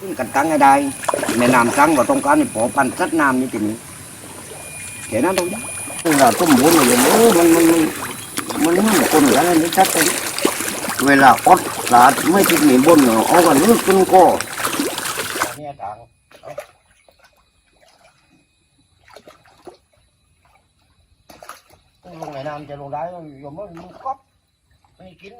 ขึ้นกันตั้งให้ได้แม่น้ำตั้งว่าต้องการให้ปอปันสัดน้ำนี่ทีนี้แค่นั้นตรงนี้เวลาต้มบุญอย่างนี้มันมันมันมันมันคนกันนี่ชัดเลยเวลาอดสาดไม่ติดหนีบนเอากันนึกขึ้นก็เนี่ยต่างลงในน้ำจะลงได้ยมมันก๊อปไม่กิน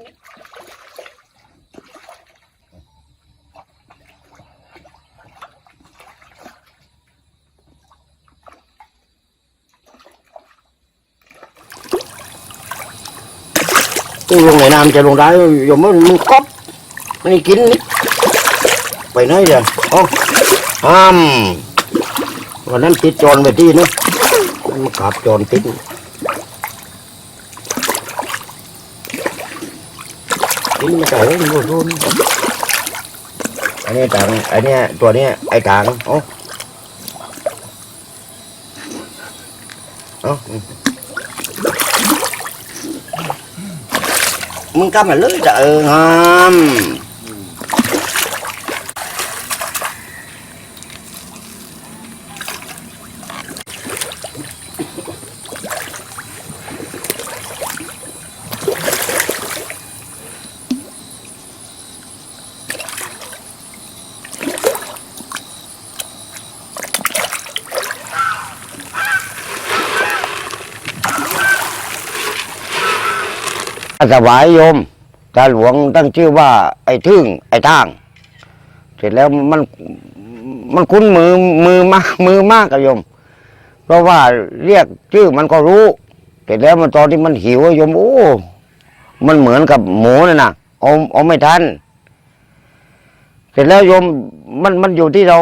ลงในน้ำจะลงได้ยมมันมันก๊อบไม่กินนี่ไปไหนเดี๋ยวอ๋อห้ามวันนั้นติดจอนไปที่นี่มันขับจอนติดกินไม่ใส่แล้วมันโดนอันนี้ต่างอันนี้ตัวเนี้ยไอ้ต่างอ๋ออ๋อ มึงกำมาเลยจะเออฮาม ถวายโยมตาหลวงตั้งชื่อว่า ไอ้ทึ่งไอ้ทาง เสร็จแล้วมันมันคุ้นมือมือมากมือมากกับโยม เพราะว่าเรียกชื่อมันก็รู้ เสร็จแล้วมันตอนที่มันหิวโยมโอ้มันเหมือนกับหมูน่ะนะเอาเอาไม่ทันเสร็จแล้วโยมมันมันอยู่ที่เรา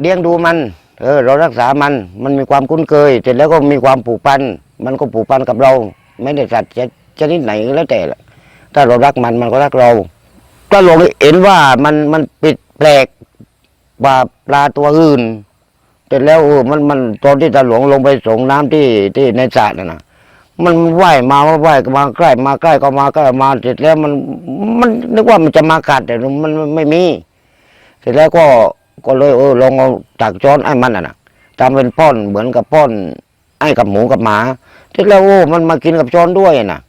เลี้ยงดูมัน เออ เรารักษามัน มันมีความคุ้นเคย เสร็จแล้วก็มีความผูกพัน มันก็ผูกพันกับเรา ไม่ได้สัตว์ ชนิดไหนก็แล้วแต่ละถ้าเรารักมันมันก็รักเราถ้าหลวงเห็นว่ามันมันปิดแปลกกว่าปลาตัวอื่นเสร็จแล้วมันมันตอนที่ตาหลวงลงไปส่งน้ำที่ที่ในสระน่ะนะมันว่ายมาว่ายมาใกล้มาใกล้ก็มาใกล้มาเสร็จแล้วมันมันนึกว่ามันจะมากัดแต่มันไม่มี เสร็จแล้วก็ก็เลยเออลองเอาตักช้อนไอ้มันอะนะทำเป็นป้อนเหมือนกับป้อนไอ้กับหมูกับหมา เสร็จแล้วโอ้มันมากินกับช้อนด้วยน่ะ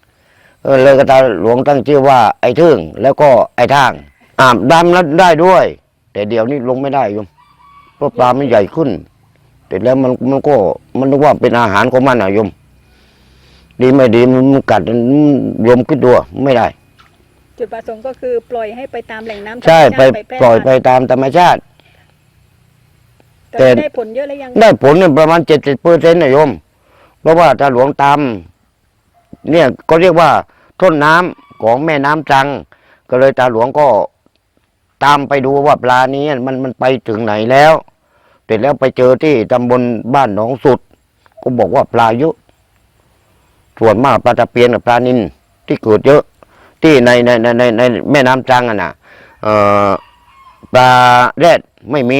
เออเลยก็ตาหลวงตั้งชื่อว่าไอ้ทึ่งแล้วก็ไอ้ทางอาบดำแล้วได้ด้วย แต่เดี๋ยวนี้ลงไม่ได้โยมเพราะปลามันใหญ่ขึ้นแต่แล้วมันมันก็มันนึกว่าเป็นอาหารของมันอะโยม ดีไม่ดีมันกัดโยมคิดดูไม่ได้ จุดประสงค์ก็คือปล่อยให้ไปตามแหล่งน้ำธรรมใช่ชาไปติแพร่ปล่อยไปพันธุ์ตามธรรมชาติแต่แต่ได้ผลเยอะแล้วยัง ได้ผลเนี่ยประมาณเจ็ดสิบเปอร์เซ็นต์นะโยม เพราะว่าตาหลวงตาม เนี่ยก็เรียกว่าต้นน้ำของแม่น้ำจัง ก็เลยตาหลวงก็ตามไปดูว่าปลานี้มันมันไปถึงไหนแล้วเสร็จแล้วไปเจอที่ตำบลบ้านหนองสุด ก็บอกว่าปลาเยอะส่วนมากปลาตะเพียนกับปลานินที่เกิดเยอะ ที่ในในในในในแม่น้ำจังอะนะเอ่อปลาแรดไม่มี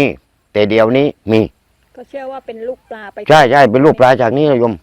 แต่เดี๋ยวนี้มี ก็เชื่อว่าเป็นลูกปลาไปใช่ใช่เป็นลูกปลาจากนี้นะโยม